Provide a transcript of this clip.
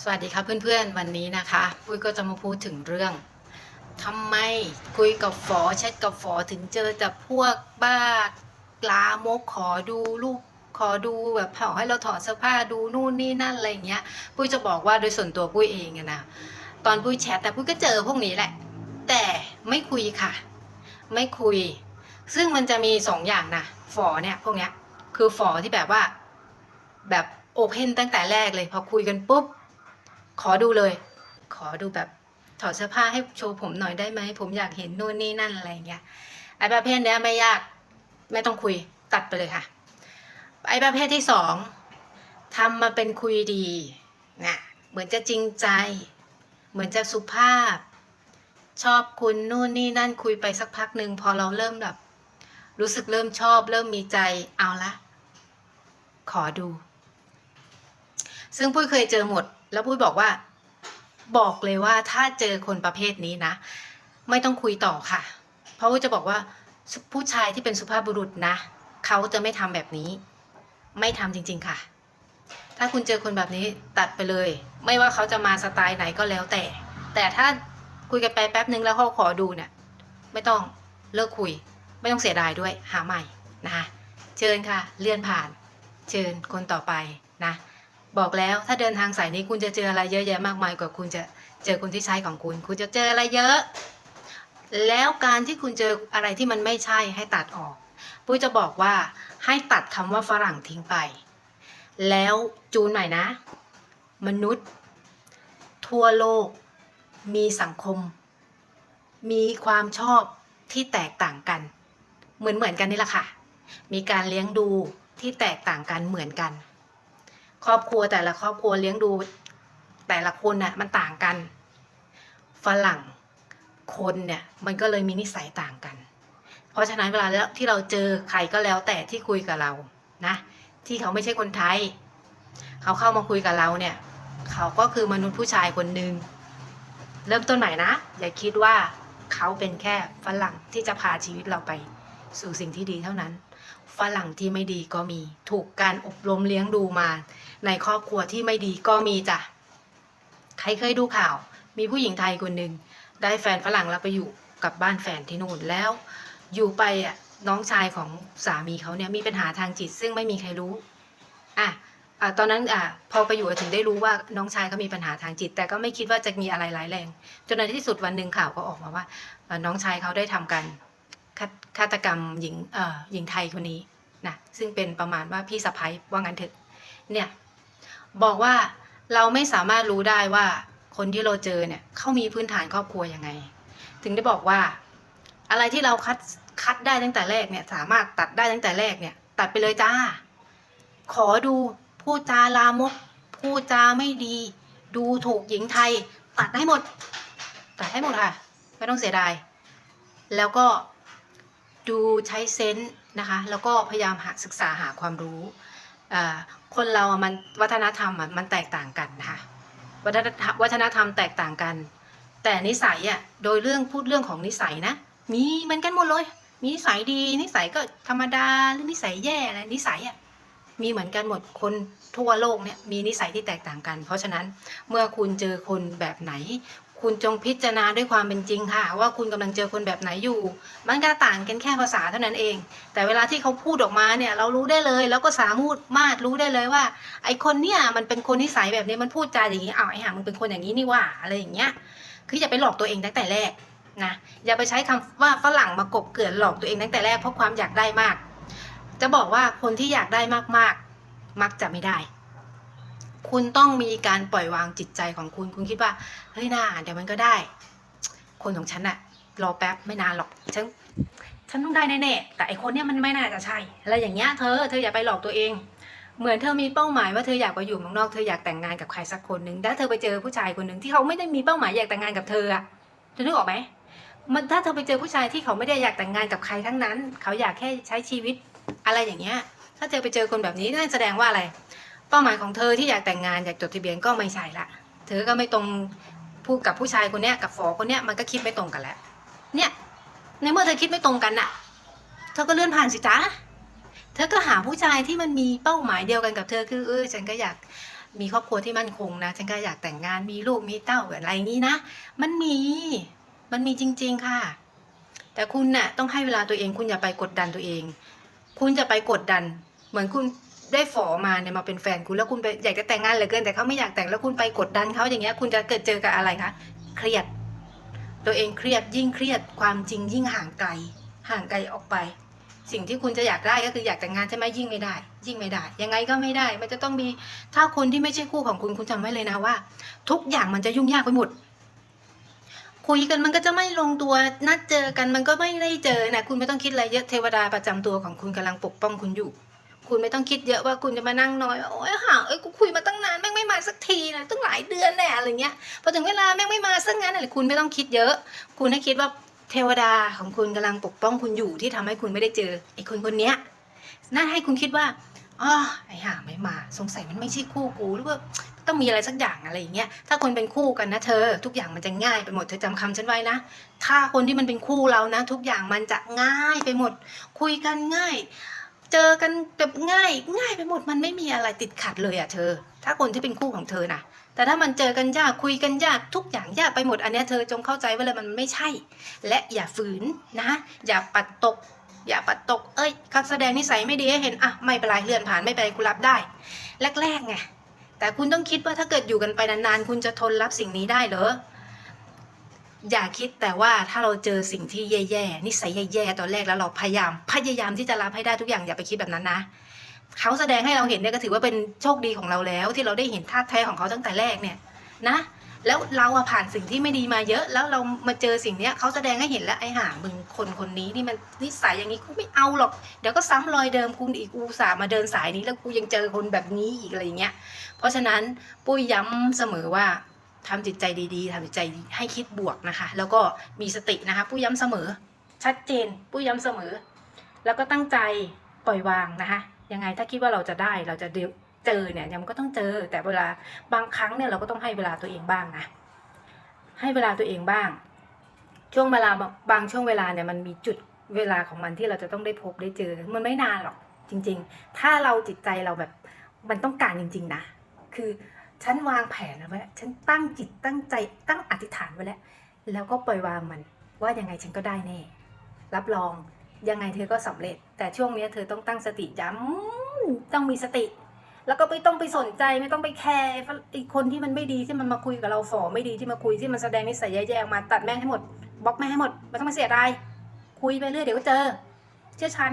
สวัสดีค่ะเพื่อนๆวันนี้นะคะปุ้ยก็จะมาพูดถึงเรื่องทำไมคุยกับฝอแชทกับฝอถึงเจอแต่พวกบ้าลามกขอดูรูปขอดูแบบเผาให้เราถอดเสื้อผ้าดูนู่นนี่นั่นอะไรอย่างเงี้ยปุ้ยจะบอกว่าโดยส่วนตัวปุ้ยเองอะนะตอนปุ้ยแชทแต่ปุ้ยก็เจอพวกนี้แหละ แต่ไม่คุยค่ะ ไม่คุย ซึ่งมันจะมีสองอย่างนะฝอเนี่ยพวกเนี้ยคือฝอที่แบบว่าแบบโอเพนตั้งแต่แรกเลยพอคุยกันปุ๊บ ขอดูเลย ขอดูแบบถอดเสื้อผ้าให้โชว์ผมหน่อยได้ไหม ผมอยากเห็นนู่นนี่นั่นอะไรเงี้ย ไอ้ประเภทเนี้ยไม่ยาก ไม่ต้องคุยตัดไปเลยค่ะ ไอ้ประเภทที่สองทำมาเป็นคุยดีนะเหมือนจะจริงใจ เหมือนจะสุภาพ ชอบคุณนู่นนี่นั่นคุยไปสักพักหนึ่งพอเราเริ่มแบบ รู้สึกเริ่มชอบ เริ่มมีใจเอาละ ขอดู ซึ่งปุ้ยเคยเจอหมด แล้วปุ้ยบอกว่า บอกเลยว่าถ้าเจอคนประเภทนี้นะ ไม่ต้องคุยต่อค่ะ เพราะว่าจะบอกว่าผู้ชายที่เป็นสุภาพบุรุษนะเขาจะไม่ทำแบบนี้ ไม่ทำจริง ๆค่ะ ถ้าคุณเจอคนแบบนี้ตัดไปเลย ไม่ว่าเขาจะมาสไตล์ไหนก็แล้วแต่ แต่ถ้าคุยกันไปแป๊บนึงแล้วเขาขอดูเนี่ย ไม่ต้องเลิกคุย ไม่ต้องเสียดายด้วยหาใหม่นะคะเชิญค่ะ เลื่อนผ่าน เชิญคนต่อไปนะ บอกแล้วถ้าเดินทางสายนี้คุณจะเจออะไรเยอะแยะมากมายกว่าคุณจะเจอคนที่ใช้ของคุณ คุณจะเจออะไรเยอะ แล้วการที่คุณเจออะไรที่มันไม่ใช่ให้ตัดออกปุ้ยจะบอกว่าให้ตัดคำว่าฝรั่งทิ้งไป แล้วจูนใหม่นะ มนุษย์ ทั่วโลก มีสังคม มีความชอบที่แตกต่างกัน เหมือนเหมือนกันนี่แหละค่ะ มีการเลี้ยงดูที่แตกต่างกันเหมือนกัน ครอบครัวแต่ละครอบครัวเลี้ยงดูแต่ละคนน่ะมันต่างกัน ฝรั่งคนเนี่ยมันก็เลยมีนิสัยต่างกัน เพราะฉะนั้นเวลาแล้วที่เราเจอใครก็แล้วแต่ที่คุยกับเรานะ ที่เขาไม่ใช่คนไทย เขาเข้ามาคุยกับเราเนี่ย เขาก็คือมนุษย์ผู้ชายคนหนึ่งเริ่มต้นใหม่นะ อย่าคิดว่าเขาเป็นแค่ฝรั่งที่จะพาชีวิตเราไปสู่สิ่งที่ดีเท่านั้น ฝรั่งที่ไม่ดีก็มี ถูกการอบรมเลี้ยงดูมา ในครอบครัวที่ไม่ดีก็มีจ้ะ ใครเคยดูข่าว มีผู้หญิงไทยคนหนึ่งได้แฟนฝรั่งแล้วไปอยู่กับบ้านแฟนที่นู่นแล้ว อยู่ไปอะน้องชายของสามีเขาเนี่ยมีปัญหาทางจิต ซึ่งไม่มีใครรู้อะอะตอนนั้นอะพอไปอยู่ถึงได้รู้ว่าน้องชายเขามีปัญหาทางจิต แต่ก็ไม่คิดว่าจะมีอะไรร้ายแรง จนในที่สุดวันหนึ่งข่าวก็ออกมาว่า น้องชายเขาได้ทำการ ฆาตกรรมหญิงเอ่อหญิงไทยคนนี้นะซึ่งเป็นประมาณว่าพี่สะพ้ยว่างั้นเถอะเนี่ยบอกว่าเราไม่สามารถรู้ได้ว่าคนที่เราเจอเนี่ยเขามีพื้นฐานครอบครัวยังไง ถึงได้บอกว่า อะไรที่เราคัดคัดได้ตั้งแต่แรกเนี่ยสามารถตัดได้ตั้งแต่แรกเนี่ยตัดไปเลยจ้า ขอดูพูดจาลามกพูดจาไม่ดี ดูถูกหญิงไทย ตัดให้หมด ตัดให้หมดค่ะ ไม่ต้องเสียดาย แล้วก็ ดูใช้เซนส์นะคะแล้วก็พยายามหาศึกษาหาความรู้ คนเราอะมันวัฒนธรรมมันแตกต่างกันนะคะวัฒนธรรมวัฒนธรรมแตกต่างกัน แต่นิสัยอะโดยเรื่องพูดเรื่องของนิสัยนะมีเหมือนกันหมดเลย มีนิสัยดีนิสัยก็ธรรมดาหรือนิสัยแย่อะไรนิสัยอะมีเหมือนกันหมดคนทั่วโลกเนี่ยมีนิสัยที่แตกต่างกัน เพราะฉะนั้นเมื่อคุณเจอคนแบบไหน คุณจงพิจารณาด้วยความเป็นจริงค่ะ ว่าคุณกำลังเจอคนแบบไหนอยู่ มันก็ต่างกันแค่ภาษาเท่านั้นเอง แต่เวลาที่เขาพูดออกมาเนี่ย เรารู้ได้เลย แล้วก็สามารถมาดรู้ได้เลยว่า ไอคนเนี่ยมันเป็นคนนิสัยแบบนี้มันพูดจาอย่างนี้อ้าวไอห่ามึงเป็นคนอย่างนี้นี่ว่าอะไรอย่างเงี้ย คืออย่าไปหลอกตัวเองตั้งแต่แรกนะอย่าไปใช้คำว่าฝรั่งมากบเกลื่อนหลอกตัวเองตั้งแต่แรกเพราะความอยากได้มาก จะบอกว่าคนที่อยากได้มากๆ มักจะไม่ได้ คุณต้องมีการปล่อยวางจิตใจของคุณ คุณคิดว่า เฮ้ยน่าเดี๋ยวมันก็ได้ คนของฉันอะรอแป๊บไม่นานหรอก ฉัน ฉันต้องได้แน่ๆ แต่ไอคนเนี้ยมันไม่น่าจะใช่ อะไรอย่างเงี้ยเธอ เธออย่าไปหลอกตัวเอง เหมือนเธอมีเป้าหมายว่าเธออยากไปอยู่เมืองนอก เธออยากแต่งงานกับใครสักคนหนึ่งแล้วเธอไปเจอผู้ชายคนหนึ่งที่เขาไม่ได้มีเป้าหมายอยากแต่งงานกับเธออะเธอนึกออกไหมมันถ้าเธอไปเจอผู้ชายที่เขาไม่ได้อยากแต่งงานกับใครทั้งนั้น เขาอยากแค่ใช้ชีวิตอะไรอย่างเงี้ย ถ้าเธอไปเจอคนแบบนี้นั่นแสดงว่าอะไร ป้าหมายของเธอที่อยากแต่งงานอยากจดทะเบียนก็ไม่ใช่ละเธอก็ไม่ตรงพูดกับผู้ชายคนเนี้ยกับฝอคนเนี้ยมันก็คิดไม่ตรงกันแล้ว เนี่ยในเมื่อเธอคิดไม่ตรงกันน่ะ เธอก็เลื่อนผ่านสิจ้าเธอก็หาผู้ชายที่มันมีเป้าหมายเดียวกันกับเธอคือเออฉันก็อยากมีครอบครัวที่มั่นคงนะ ฉันก็อยากแต่งงานมีลูกมีเต้าอะไรอย่างนี้นะ มันมี มันมีจริง ๆค่ะ แต่คุณน่ะต้องให้เวลาตัวเอง คุณอย่าไปกดดันตัวเอง คุณจะไปกดดัน เหมือนคุณ ได้ฝอมาเนี่ยมาเป็นแฟนคุณแล้วคุณไปอยากจะแต่งงานเหลือเกินแต่เขาไม่อยากแต่งแล้วคุณไปกดดันเขาอย่างเงี้ยคุณจะเกิดเจอกับอะไรคะเครียด ตัวเองเครียดยิ่งเครียดความจริงยิ่งห่างไกล ห่างไกลออกไป สิ่งที่คุณจะอยากได้ก็คืออยากแต่งงานใช่ไหมยิ่งไม่ได้ ยิ่งไม่ได้ ยังไงก็ไม่ได้ มันจะต้องมีถ้าคนที่ไม่ใช่คู่ของคุณคุณจำไว้เลยนะว่า ทุกอย่างมันจะยุ่งยากไปหมดคุยกันมันก็จะไม่ลงตัวนัดเจอกันมันก็ไม่ได้เจอนะคุณไม่ต้องคิดอะไรเยอะเทวดาประจำตัวของคุณกำลังปกป้องคุณอยู่ คุณไม่ต้องคิดเยอะว่าคุณจะมานั่งน้อยโอ๊ยห่างเอ้ยกูคุยมาตั้งนานแม่งไม่มาสักทีนะตั้งหลายเดือนแน่อะไรเงี้ยพอถึงเวลาแม่งไม่มาสักงั้นอะไรคุณไม่ต้องคิดเยอะ คุณให้คิดว่าเทวดาของคุณกำลังปกป้องคุณอยู่ที่ทำให้คุณไม่ได้เจอไอ้คนคนเนี้ยน่าให้คุณคิดว่าอ๋อไอ้ห่าไม่มาสงสัยมันไม่ใช่คู่กูหรือว่าต้องมีอะไรสักอย่างอะไรอย่างเงี้ย ถ้าคนเป็นคู่กันนะเธอ ทุกอย่างมันจะง่ายไปหมดเธอจำคำฉันไว้นะ ถ้าคนที่มันเป็นคู่เรานะ ทุกอย่างมันจะง่ายไปหมด คุยกันง่าย เจอกันแบบง่าย ง่ายไปหมดมันไม่มีอะไรติดขัดเลยอะเธอ ถ้าคนที่เป็นคู่ของเธอนะแต่ถ้ามันเจอกันยากคุยกันยากทุกอย่างยากไปหมดอันนี้เธอจงเข้าใจไว้เลยมันไม่ใช่ และอย่าฝืนนะ อย่าปัดตก อย่าปัดตกเอ้ยการแสดงนิสัยไม่ดีให้เห็นอะไม่เป็นไรเลื่อนผ่านไม่เป็นไรกูรับได้ แรกๆไงแต่คุณต้องคิดว่าถ้าเกิดอยู่กันไปนานๆคุณจะทนรับสิ่งนี้ได้เหรอ อย่าคิดแต่ว่าถ้าเราเจอสิ่งที่แย่ๆนิสัยแย่ๆตอนแรกแล้วเราพยายาม พยายามที่จะรับให้ได้ทุกอย่างอย่าไปคิดแบบนั้นนะเขาแสดงให้เราเห็นเนี่ยก็ถือว่าเป็นโชคดีของเราแล้ว ที่เราได้เห็นท่าแท้ของเขาตั้งแต่แรกเนี่ยนะ แล้วเราอะผ่านสิ่งที่ไม่ดีมาเยอะ แล้วเรามาเจอสิ่งเนี้ยเขาแสดงให้เห็นแล้วไอ้ห่ามึงคนคนนี้นี่มันนิสัยอย่างนี้กูไม่เอาหรอกเดี๋ยวก็ซ้ำรอยเดิมกูอีกกูอุตสาห์มาเดินสายนี้แล้วกูยังเจอคนแบบนี้อีกอะไรอย่างเงี้ยเพราะฉะนั้นปุ้ยย้ำเสมอว่า ทำจิตใจดีๆทำจิตใจให้คิดบวกนะคะ แล้วก็มีสตินะคะปุ้ยย้ำเสมอ ชัดเจนปุ้ยย้ำเสมอ แล้วก็ตั้งใจปล่อยวางนะคะ ยังไงถ้าคิดว่าเราจะได้เราจะเจอเนี่ยยังก็ต้องเจอ แต่เวลาบางครั้งเนี่ยเราก็ต้องให้เวลาตัวเองบ้างนะ ให้เวลาตัวเองบ้าง ช่วงเวลาบางช่วงเวลาเนี่ยมันมีจุดเวลาของมันที่เราจะต้องได้พบได้เจอ มันไม่นานหรอกจริง ๆ ถ้าเราจิตใจเราแบบมันต้องการจริง ๆ นะ คือ ฉันวางแผนเอาไว้แล้วฉันตั้งจิตตั้งใจตั้งอธิษฐานไว้แล้ว แล้วก็ปล่อยวางมัน ว่ายังไงฉันก็ได้แน่ รับรองยังไงเธอก็สำเร็จ แต่ช่วงนี้เธอต้องตั้งสติย้ำต้องมีสติ แล้วก็ไม่ต้องไปสนใจไม่ต้องไปแคร์ไอ้คนที่มันไม่ดีที่มันมาคุยกับเราฝ่อไม่ดีที่มาคุยที่มันแสดงนิสัยแย่ๆออกมาตัดแม่งให้หมดบล็อกแม่งให้หมดไม่ต้องมาเสียดายคุยไปเรื่อยเดี๋ยวก็เจอ เชื่อฉัน